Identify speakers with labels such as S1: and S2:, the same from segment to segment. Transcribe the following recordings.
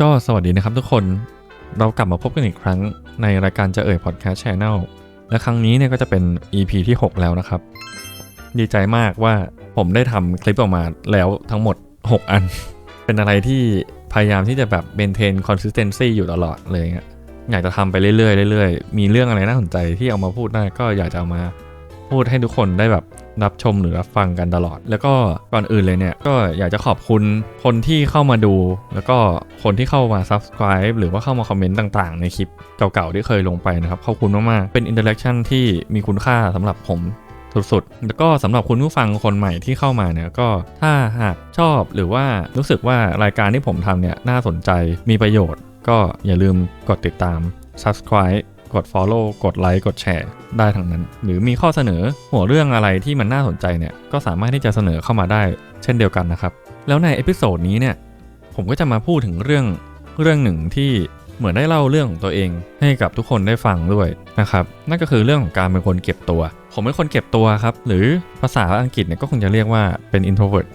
S1: ก็สวัสดีนะครับทุกคนเรากลับมาพบกันอีกครั้งในรายการจะเอ่ยพอดแคสต์ชแนลและครั้งนี้เนี่ยก็จะเป็น EP ที่ 6 แล้วนะครับ ดีใจมากว่าผมได้ทำคลิปออกมาแล้วทั้งหมด 6 อัน เป็นอะไรที่พยายามที่จะแบบเ a นเทนคอนสิสเทนซีอยู่ตลอดเลยเงี้ยอยากจะทำไปเรื่อยๆเรื่อยๆ มีเรื่องอะไรน่าสนใจที่เอามาพูดได้ก็อยากจะเอามา พูดให้ทุกคนได้แบบรับชมหรือรับฟังกันตลอด แล้วก็ก่อนอื่นเลยเนี่ย ก็อยากจะขอบคุณคนที่เข้ามาดู แล้วก็คนที่เข้ามา subscribe หรือว่าเข้ามาคอมเมนต์ต่างๆ ในคลิปเก่าๆ ที่เคยลงไปนะครับ ขอบคุณมากๆ เป็นอินเตอร์แอคชั่นที่มีคุณค่าสำหรับผมสุดๆ แล้วก็สำหรับคุณผู้ฟังคนใหม่ที่เข้ามาเนี่ยก็ถ้าหากชอบหรือว่ารู้สึกว่ารายการที่ผมทำเนี่ยน่าสนใจมีประโยชน์ ก็อย่าลืมกดติดตาม subscribe กด follow กดไลค์กดแชร์ได้ทั้งนั้น หรือมีข้อเสนอหัวเรื่องอะไรที่มันน่าสนใจเนี่ยก็สามารถที่จะเสนอเข้ามาได้เช่นเดียวกันนะครับ แล้วในเอพิโซดนี้เนี่ยผมก็จะมาพูดถึงเรื่องเรื่องหนึ่งที่เหมือนได้เล่าเรื่องของตัวเองให้กับทุกคนได้ฟังด้วยนะครับนั่นก็คือเรื่องของการเป็นคนเก็บตัว ผมเป็นคนเก็บตัวครับ หรือภาษาอังกฤษเนี่ยก็คงจะเรียกว่าเป็น introvert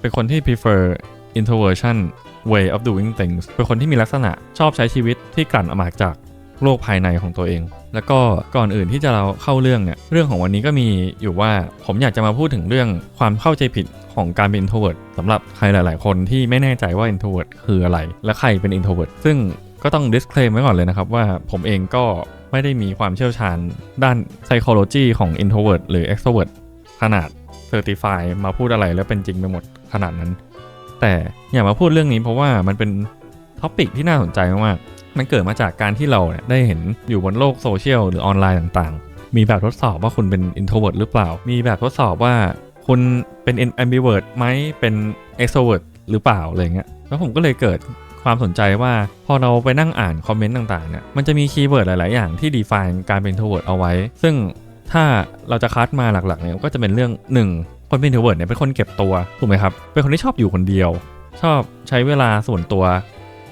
S1: เป็นคนที่ prefer introversion way of doing things เป็นคนที่มีลักษณะชอบใช้ชีวิตที่กลั่นออกมาจาก โลกภายในของตัวเอง แล้วก็ก่อนอื่นที่จะเราเข้าเรื่องเนี่ยเรื่องของวันนี้ก็มีอยู่ว่าผมอยากจะมาพูดถึงเรื่องความเข้าใจผิดของการเป็น introvert สำหรับใครหลาย ๆ คนที่ไม่แน่ใจว่า introvert คืออะไร และใครเป็น introvert ซึ่งก็ต้อง disclaim ไว้ก่อนเลยนะครับว่าผมเองก็ไม่ได้มีความเชี่ยวชาญด้าน psychology ของ introvert หรือ extrovert ขนาด certify มาพูดอะไรแล้วเป็นจริงไปหมดขนาดนั้น แต่อยากมาพูดเรื่องนี้เพราะว่ามันเป็นท็อปิกที่น่าสนใจมาก มันเกิดมาจากการที่เราเนี่ยได้เห็นอยู่บนโลกโซเชียลหรือออนไลน์ต่างๆ มีแบบทดสอบว่าคุณเป็น introvert หรือเปล่า มีแบบทดสอบว่าคุณเป็น ambivert ไหมเป็น extrovert หรือเปล่าอะไรเงี้ย แล้วผมก็เลยเกิดความสนใจว่าพอเราไปนั่งอ่านคอมเมนต์ต่างๆเนี่ย มันจะมีคีย์เวิร์ดหลายๆ อย่างที่ define การเป็น introvert เอาไว้ ซึ่งถ้าเราจะคัดมาหลักๆเนี่ยก็จะเป็นเรื่องหนึ่งคนเป็น introvert เนี่ยเป็นคนเก็บตัว ถูกไหมครับ เป็นคนที่ชอบอยู่คนเดียว ชอบใช้เวลาส่วนตัว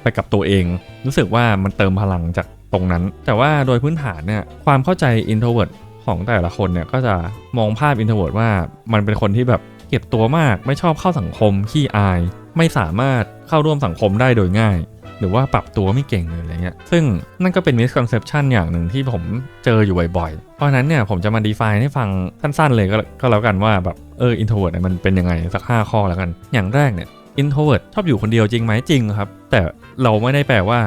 S1: ไปกับตัวเอง รู้สึกว่ามันเติมพลังจากตรงนั้น แต่ว่าโดยพื้นฐานเนี่ยความเข้าใจ introvert ของแต่ละคนเนี่ยก็จะมองภาพ introvert ว่ามันเป็นคนที่แบบเก็บตัวมากไม่ชอบเข้าสังคมขี้อาย ไม่สามารถเข้าร่วมสังคมได้โดยง่าย หรือว่าปรับตัวไม่เก่งเลยอะไรเงี้ยซึ่งนั่นก็เป็น misconception อย่างหนึ่งที่ผมเจออยู่บ่อยๆ เพราะฉะนั้นเนี่ยผมจะมา define ให้ฟังสั้นๆเลยก็แล้วกันว่าแบบเออ introvert เนี่ยมันเป็นยังไงสัก 5 ข้อแล้วกัน อย่างแรกเนี่ย introvert ชอบอยู่คนเดียวจริงไหมจริงครับ แต่เราไม่ได้แปลว่า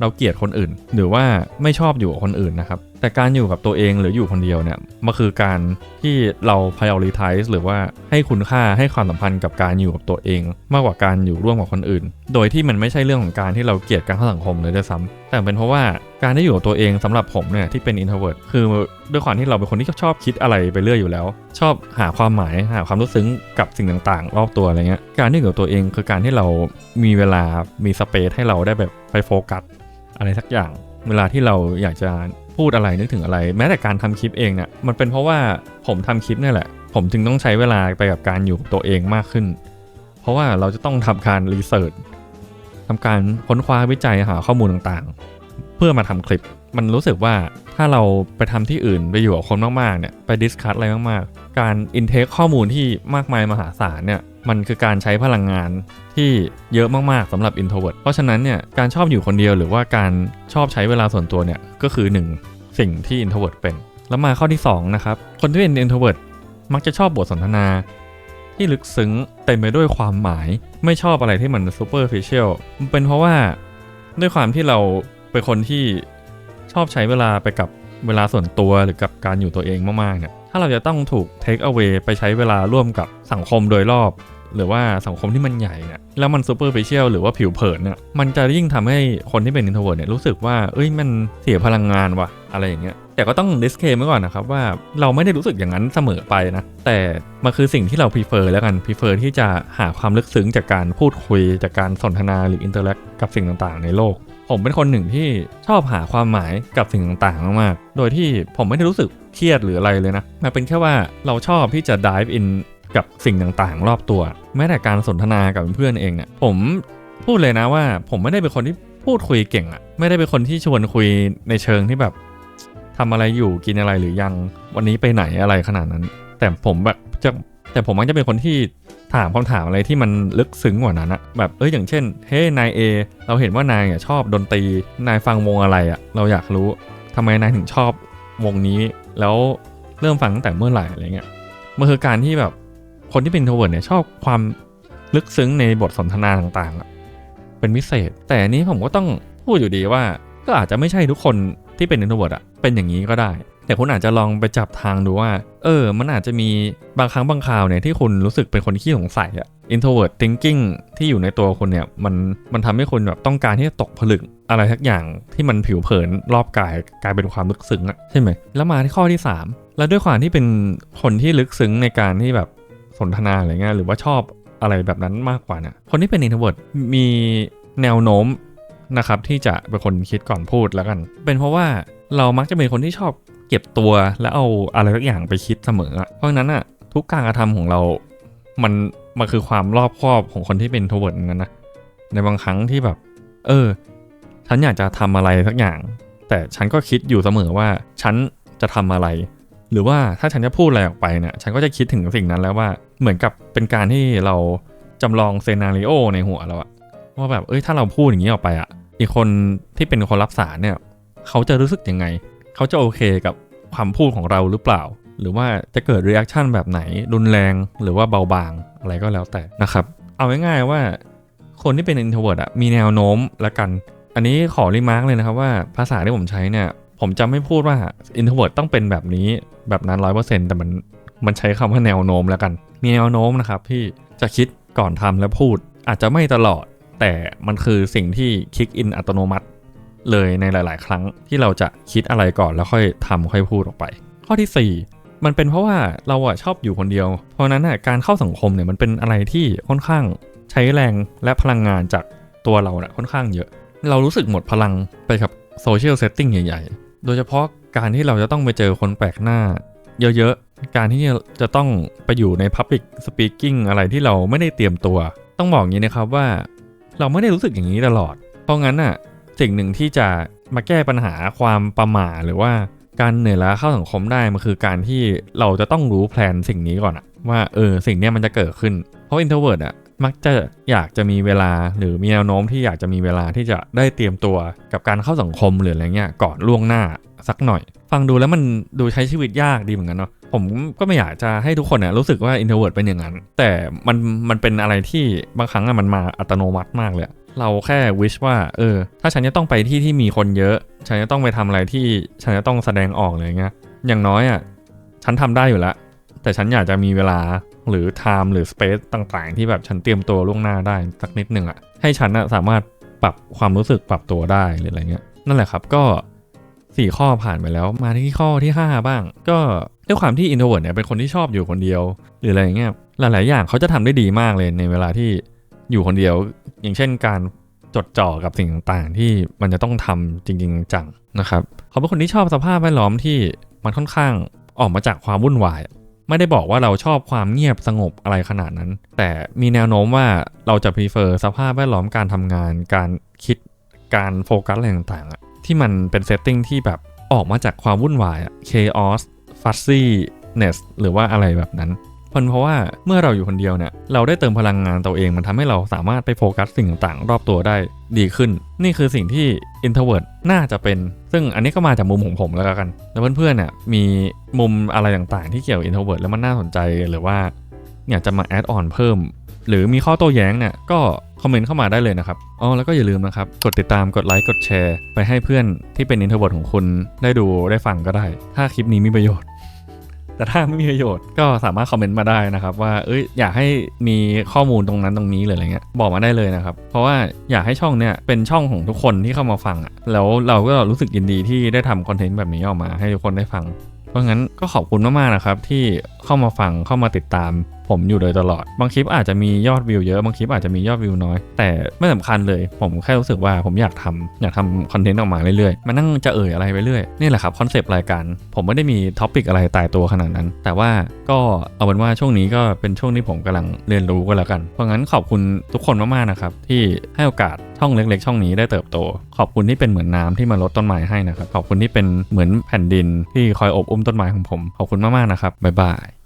S1: เราเกลียดคนอื่น หรือว่าไม่ชอบอยู่กับคนอื่นนะครับ แต่การอยู่กับตัวเองหรืออยู่คนเดียวเนี่ยมันคือการที่เรา prioritize หรือว่าให้คุณค่าให้ความสัมพันธ์กับการอยู่กับตัวเอง มากกว่าการอยู่ร่วมกับคนอื่น โดยที่มันไม่ใช่เรื่องของการที่เราเกลียดการเข้าสังคมเลยด้วยซ้ำแต่เป็นเพราะว่าการได้อยู่กับตัวเองสำหรับผมเนี่ยที่เป็น introvert คือด้วยความที่เราเป็นคนที่ชอบคิดอะไรไปเรื่อยอยู่แล้ว ชอบหาความหมายหาความรู้ซึ้งกับสิ่งต่างๆ รอบตัวอะไรเงี้ยการที่อยู่กับตัวเองคือการที่เรามีเวลามีสเปซให้เราได้แบบไปโฟกัสอะไรสักอย่าง เวลาที่เราอยากจะ พูดอะไรนึกถึงอะไร แม้แต่การทำคลิปเองเนี่ยมันเป็นเพราะว่าผมทำคลิปนี่แหละ ผมจึงต้องใช้เวลาไปกับการอยู่กับตัวเองมากขึ้น เพราะว่าเราจะต้องทำการรีเสิร์ชทำการค้นคว้าวิจัยหาข้อมูลต่างๆ เพื่อมาทำคลิป มันรู้สึกว่าถ้าเราไปทำที่อื่นไปอยู่กับคนมากๆเนี่ยไปดิสคัทอะไรมากๆ การอินเทคข้อมูลที่มากมายมหาศาลเนี่ย มันคือการใช้พลังงานที่เยอะมากๆสำหรับ introvert เพราะฉะนั้นเนี่ยการชอบอยู่คนเดียวหรือว่าการชอบใช้เวลาส่วนตัวเนี่ยก็คือ 1 สิ่งที่ introvert เป็น แล้วมาข้อที่2นะครับคนที่เป็น introvert มักจะชอบบทสนทนา ที่ลึกซึ้งเต็มไปด้วยความหมาย ไม่ชอบอะไรที่มัน superficial เป็นเพราะว่าด้วยความที่เราเป็นคนที่ชอบใช้เวลาไปกับเวลาส่วนตัวหรือกับการอยู่ตัวเองมากๆเนี่ย ถ้าเราจะต้องถูก take away ไปใช้เวลาร่วมกับสังคมโดยรอบ หรือว่าสังคมที่มันใหญ่เนี่ยแล้วมัน superficial หรือว่าผิวเผินเนี่ยมันจะยิ่งทำให้คนที่เป็น introvert เนี่ยรู้สึกว่าเอ้ยมันเสียพลังงานว่ะอะไรอย่างเงี้ยแต่ก็ต้อง disclaim ไว้ก่อนนะครับว่าเราไม่ได้รู้สึกอย่างนั้นเสมอไปนะ แต่มันคือสิ่งที่เรา prefer แล้วกัน prefer ที่จะหาความลึกซึ้งจากการพูดคุยจากการสนทนาหรือ interact กับสิ่งต่างๆ ในโลก ผมเป็นคนหนึ่งที่ชอบหาความหมายกับสิ่งต่างๆ มากๆ โดยที่ผมไม่ได้รู้สึกเครียดหรืออะไรเลยนะ มันเป็นแค่ว่าเราชอบที่จะ dive in กับสิ่งต่างๆ รอบตัว แม้แต่การสนทนากับเพื่อนเองเนี่ย ผมพูดเลยนะว่า ผมไม่ได้เป็นคนที่พูดคุยเก่งอะไม่ได้เป็นคนที่ชวนคุยในเชิงที่แบบทำอะไรอยู่กินอะไรหรือยังวันนี้ไปไหนอะไรขนาดนั้น แต่ผมแบบจะแต่ผมมักจะเป็นคนที่ ถามคำถามอะไรที่มันลึกซึ้งกว่านั้นอะแบบเอ้ยอย่างเช่น เฮ้นายเอเราเห็นว่านายอะชอบดนตรีนายฟังวงอะไรอะเราอยากรู้ทำไมนายถึงชอบวงนี้ แล้วเริ่มฟังตั้งแต่เมื่อไหร่อะไรเงี้ยมันคือการที่แบบคนที่เป็นโทรเวิร์ดเนี่ยชอบความลึกซึ้งในบทสนทนาต่างๆอะเป็นพิเศษ แต่อันนี้ผมก็ต้องพูดอยู่ดีว่า ก็อาจจะไม่ใช่ทุกคนที่เป็น introvert อะเป็นอย่างนี้ก็ได้ แต่คุณอาจจะลองไปจับทางดูว่า เออ มันอาจจะมีบางครั้งบางคราวเนี่ยที่คุณรู้สึกเป็นคนขี้สงสัยอะ introvert thinking ที่อยู่ในตัวคุณเนี่ยมันมันทำให้คุณแบบต้องการที่จะตกผลึกอะไรทักอย่างที่มันผิวเผินรอบกายกลายเป็นความลึกซึ้งอะใช่ไหมแล้วมาที่ข้อที่ 3 แล้วด้วยความที่เป็นคนที่ลึกซึ้งในการที่แบบสนทนาอะไรเงี้ยหรือว่าชอบอะไรแบบนั้นมากกว่าเนี่ยคนที่เป็น introvert มีแนวโน้ม นะครับที่จะเป็นคนคิดก่อนพูดแล้วกัน เป็นเพราะว่าเรามักจะเป็นคนที่ชอบเก็บตัวแล้วเอาอะไรสักอย่างไปคิดเสมอ เพราะนั้นอะทุกการกระทำของเรา มันมันคือความรอบคอบของคนที่เป็นทเวิร์ดนั้นนะในบางครั้งที่แบบ เออ ฉันอยากจะทำอะไรสักอย่าง แต่ฉันก็คิดอยู่เสมอว่าฉันจะทำอะไร หรือว่าถ้าฉันจะพูดอะไรออกไปเนี่ยฉันก็จะคิดถึงสิ่งนั้นแล้วว่าเหมือนกับเป็นการที่เราจำลองเซนาริโอในหัวเราอะว่าแบบเอ้ยถ้าเราพูดอย่างนี้ออกไปอะ อีกคนที่เป็นคนรับสารเนี่ย เขาจะรู้สึกยังไง เขาจะโอเคกับความพูดของเราหรือเปล่า หรือว่าจะเกิดรีแอคชั่นแบบไหน รุนแรงหรือว่าเบาบางอะไรก็แล้วแต่นะครับ เอาง่ายๆว่าคนที่เป็น introvert อะมีแนวโน้มละกัน อันนี้ขอรีมาร์กเลยนะครับว่าภาษาที่ผมใช้เนี่ย ผมจะไม่พูดว่า introvert ต้องเป็นแบบนี้แบบนั้นร้อยเปอร์เซ็นต์แต่มันมันใช้คำว่าแนวโน้มแล้วกัน มีแนวโน้มนะครับที่จะคิดก่อนทำและพูดอาจจะไม่ตลอด แต่มันคือสิ่งที่คลิกอินอัตโนมัติเลยในหลาย ๆ ครั้งที่เราจะคิดอะไรก่อนแล้วค่อยทำค่อยพูดออกไป ข้อที่ 4 มันเป็นเพราะว่าเราอะชอบอยู่คนเดียว เพราะนั้นอะการเข้าสังคมเนี่ยมันเป็นอะไรที่ค่อนข้างใช้แรงและพลังงานจากตัวเราเนะค่อนข้างเยอะ เรารู้สึกหมดพลังไปกับโซเชียลเซตติ้งใหญ่ ๆ โดยเฉพาะการที่เราจะต้องไปเจอคนแปลกหน้า เยอะๆ การที่จะต้องไปอยู่ใน Public Speaking อะไรที่เราไม่ได้เตรียมตัว ต้องบอกอย่างนี้นะครับว่า เราไม่ได้รู้สึกอย่างนี้ตลอด เพราะงั้นน่ะสิ่งหนึ่งที่จะมาแก้ปัญหาความประหม่าหรือว่าการเหนื่อยล้าเข้าสังคมได้มันคือการที่เราจะต้องรู้แพลนสิ่งนี้ก่อนอะว่าเออสิ่งนี้มันจะเกิดขึ้น เพราะ introvert อะมักจะอยากจะมีเวลาหรือมีแนวโน้มที่อยากจะมีเวลาที่จะได้เตรียมตัวกับการเข้าสังคมหรืออะไรเงี้ยก่อนล่วงหน้าสักหน่อย ฟังดูแล้วมันดูใช้ชีวิตยากดีเหมือนกันเนาะ ผมก็ไม่อยากจะให้ทุกคนเนี่ยรู้สึกว่า introvert เป็นอย่างนั้น แต่มันมันเป็นอะไรที่บางครั้งอะมันมาอัตโนมัติมากเลย เราแค่วิชว่า เออ ถ้าฉันจะต้องไปที่ที่มีคนเยอะ ฉันจะต้องไปทำอะไรที่ฉันจะต้องแสดงออกอะไรเงี้ย อย่างน้อยอะฉันทำได้อยู่แล้ว แต่ฉันอยากจะมีเวลาหรือ time หรือ space ต่างๆ ที่แบบฉันเตรียมตัวล่วงหน้าได้สักนิดหนึ่งอะให้ฉันอะสามารถปรับความรู้สึกปรับตัวได้หรืออะไรเงี้ย นั่นแหละครับก็สี่ข้อผ่านไปแล้วมาที่ข้อที่ 5 บ้าง ก็ ด้วยความที่ introvert เนี่ยเป็นคนที่ชอบอยู่คนเดียว หรืออะไรอย่างเงี้ยหลาย ๆ อย่างเขาจะทำได้ดีมากเลยในเวลาที่อยู่คนเดียว อย่างเช่นการจดจ่อกับสิ่งต่างๆ ที่มันจะต้องทำจริง ๆ จังนะครับเขาเป็นคนที่ชอบสภาพแวดล้อมที่มันค่อนข้างออกมาจากความวุ่นวาย ไม่ได้บอกว่าเราชอบความเงียบสงบอะไรขนาดนั้น แต่มีแนวโน้มว่าเราจะ prefer สภาพแวดล้อมการทำงาน การคิดการโฟกัสอะไรต่างๆที่มันเป็นเซตติ้งที่แบบออกมาจากความวุ่นวายอะ chaos fussiness หรือว่าอะไรแบบนั้นเพราะเพราะว่าเมื่อเราอยู่คนเดียวเนี่ยเราได้เติมพลังงานตัวเองมันทำให้เราสามารถไปโฟกัสสิ่งต่างๆ รอบตัวได้ดีขึ้น นี่คือสิ่งที่ introvert น่าจะเป็น ซึ่งอันนี้ก็มาจากมุมของผมแล้วกัน แล้วเพื่อนๆเนี่ยมีมุมอะไรต่างๆ ที่เกี่ยว introvert แล้วมันน่าสนใจหรือว่าอยากจะมา add on เพิ่ม หรือมีข้อโต้แย้งเนี่ยก็คอมเมนต์เข้ามาได้เลยนะครับอ๋อแล้วก็อย่าลืมนะครับ กดติดตามกดไลค์กดแชร์ ไปให้เพื่อนที่เป็น introvert ของคุณได้ดูได้ฟังก็ได้ ถ้าคลิปนี้มีประโยชน์ แต่ถ้าไม่มีประโยชน์ก็สามารถคอมเมนต์มาได้นะครับ ว่าเอ้ยอยากให้มีข้อมูลตรงนั้นตรงนี้หรืออะไรเงี้ยบอกมาได้เลยนะครับ เพราะว่าอยากให้ช่องเนี่ยเป็นช่องของทุกคนที่เข้ามาฟังอะแล้วเราก็รู้สึกยินดีที่ได้ทำคอนเทนต์แบบนี้ออกมาให้ทุกคนได้ฟัง เพราะงั้นก็ขอบคุณมากๆนะครับที่เข้ามาฟังเข้ามาติดตาม ผมอยู่โดยตลอด บางคลิปอาจจะมียอดวิวเยอะ บางคลิปอาจจะมียอดวิวน้อย แต่ไม่สำคัญเลย ผมแค่รู้สึกว่าผมอยากทำอยากทำคอนเทนต์ออกมาเรื่อยๆ มานั่งจะเอ่ยอะไรไปเรื่อย นี่แหละครับคอนเซปต์รายการ ผมไม่ได้มีท็อปิกอะไรตายตัวขนาดนั้น แต่ว่าก็เอาเป็นว่าช่วงนี้ก็เป็นช่วงที่ผมกำลังเรียนรู้ก็แล้วกัน เพราะงั้นขอบคุณทุกคนมากๆนะครับที่ให้โอกาสช่องเล็ก ๆ ช่องนี้ได้เติบโต ขอบคุณที่เป็นเหมือนน้ำที่มาลดต้นไม้ให้นะครับ ขอบคุณที่เป็นเหมือนแผ่นดินที่คอยอบอุ้มต้นไม้ของผม ขอบคุณมากๆนะครับบ๊ายบาย